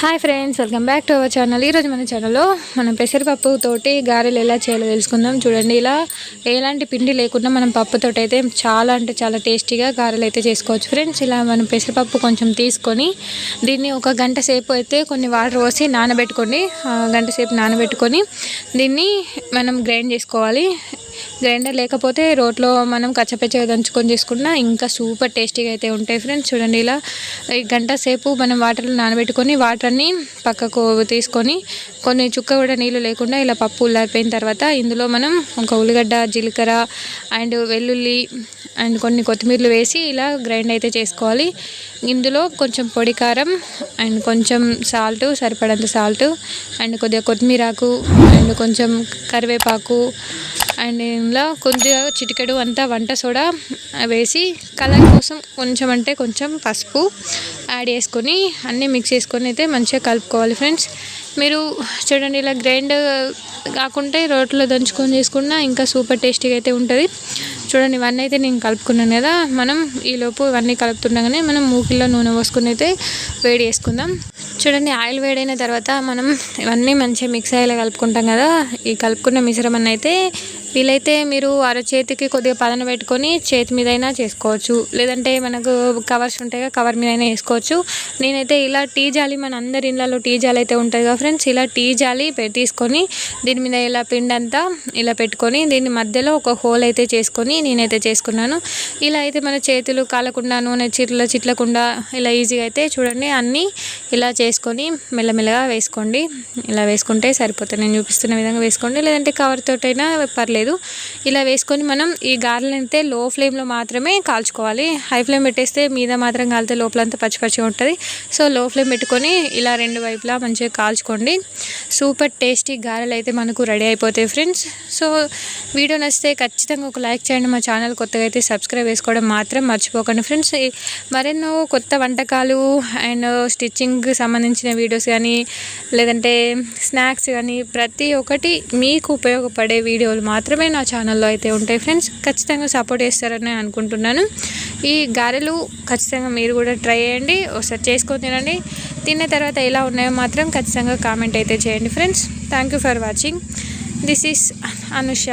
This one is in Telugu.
Hi friends welcome back to our channel ఈరోజు మన ఛానల్లో మనం పెసరపప్పు తోటి గారెలు ఎలా చేయాలో తెలుసుకుందాం. చూడండి ఇలా ఎలాంటి పిండి లేకుండా మనం పప్పుతోటి అయితే చాలా అంటే చాలా టేస్టీగా గారెలు అయితే చేసుకోవచ్చు. ఫ్రెండ్స్ ఇలా మనం పెసరపప్పు కొంచెం తీసుకొని దీన్ని ఒక గంట సేపు అయితే కొన్ని వాటర్ పోసి నానబెట్టుకోండి. గంట సేపు నానబెట్టుకొని దీన్ని మనం గ్రైండ్ చేసుకోవాలి. గ్రైండర్ లేకపోతే రోట్లో మనం కచ్చపచ్చగా దంచుకొని చేసుకున్నా ఇంకా సూపర్ టేస్టీగా అయితే ఉంటాయి ఫ్రెండ్స్. చూడండి ఇలా గంట సేపు మనం వాటర్లో నానబెట్టుకొని వాటర్ని పక్కకు తీసుకొని కొన్ని చుక్క కూడా నీళ్ళు లేకుండా ఇలా పప్పు ఉల్లారిపోయిన తర్వాత ఇందులో మనం ఒక ఉల్లిగడ్డ జీలకర్ర అండ్ వెల్లుల్లి అండ్ కొన్ని కొత్తిమీరలు వేసి ఇలా గ్రైండ్ అయితే చేసుకోవాలి. ఇందులో కొంచెం పొడి కారం అండ్ కొంచెం సాల్ట్ సరిపడంత సాల్ట్ అండ్ కొద్దిగా కొత్తిమీరాకు అండ్ కొంచెం కరివేపాకు అండ్ ఇందులో కొద్దిగా చిటికెడు అంతా వంట సోడా వేసి కలర్ కోసం కొంచెం అంటే కొంచెం పసుపు యాడ్ చేసుకొని అన్నీ మిక్స్ చేసుకొని అయితే మంచిగా కలుపుకోవాలి ఫ్రెండ్స్. మీరు చూడండి ఇలా గ్రైండ్ కాకుంటే రోట్లో దంచుకొని చేసుకున్నా ఇంకా సూపర్ టేస్టీగా అయితే ఉంటుంది. చూడండి ఇవన్నీ అయితే నేను కలుపుకున్నాను కదా మనం ఈలోపు ఇవన్నీ కలుపుతుండగానే మనం మూకిల్లో నూనె పోసుకుని అయితే వేడి చేసుకుందాం. చూడండి ఆయిల్ వేడైన తర్వాత మనం ఇవన్నీ మంచిగా మిక్స్ అయ్యేలా కలుపుకుంటాం కదా ఈ కలుపుకున్న మిశ్రమాన్ని అయితే వీలైతే మీరు అరచేతికి కొద్దిగా పదన పెట్టుకొని చేతి మీదైనా చేసుకోవచ్చు. లేదంటే మనకు కవర్స్ ఉంటాయి కదా కవర్ మీద అయినా వేసుకోవచ్చు. నేనైతే ఇలా టీ జాలి మన అందరి ఇళ్ళలో టీ జాలి అయితే ఉంటుంది కదా ఫ్రెండ్స్ ఇలా టీ జాలి తీసుకొని దీని మీద ఇలా పిండి అంతా ఇలా పెట్టుకొని దీని మధ్యలో ఒక హోల్ అయితే చేసుకొని నేనైతే చేసుకున్నాను. ఇలా అయితే మన చేతులు కాలకుండా నూనె చిట్ల చిట్లకుండా ఇలా ఈజీగా అయితే చూడండి అన్నీ ఇలా చేసుకొని మెల్లమెల్లగా వేసుకోండి. ఇలా వేసుకుంటే సరిపోతుంది. నేను చూపిస్తున్న విధంగా వేసుకోండి. లేదంటే కవర్ తోటైనా పర్లేదు ఇలా వేసుకొని మనం ఈ గారెలను అయితే లో ఫ్లేమ్లో మాత్రమే కాల్చుకోవాలి. హై ఫ్లేమ్ పెట్టేస్తే మీద మాత్రం కాలితే లోపలంతా పచ్చి పచ్చిగా ఉంటుంది. సో లో ఫ్లేమ్ పెట్టుకొని ఇలా రెండు వైపులా మంచిగా కాల్చుకోండి. సూపర్ టేస్టీ గారెలు అయితే మనకు రెడీ అయిపోతాయి ఫ్రెండ్స్. సో వీడియో నచ్చితే ఖచ్చితంగా ఒక లైక్ చేయండి. మా ఛానల్ కొత్తగా అయితే సబ్స్క్రైబ్ చేసుకోవడం మాత్రం మర్చిపోకండి ఫ్రెండ్స్. మరెన్నో కొత్త వంటకాలు అండ్ స్టిచ్చింగ్కి సంబంధించిన వీడియోస్ కానీ లేదంటే స్నాక్స్ కానీ ప్రతి ఒక్కటి మీకు ఉపయోగపడే వీడియోలు మాత్రం మాత్రమే నా ఛానల్లో అయితే ఉంటాయి ఫ్రెండ్స్ ఖచ్చితంగా సపోర్ట్ చేస్తారని అనుకుంటున్నాను. ఈ గారెలు ఖచ్చితంగా మీరు కూడా ట్రై చేయండి. ఒకసారి చేసుకొని తినండి. తిన్న తర్వాత ఎలా ఉన్నాయో మాత్రం ఖచ్చితంగా కామెంట్ అయితే చేయండి friends thank you for watching this is Anusha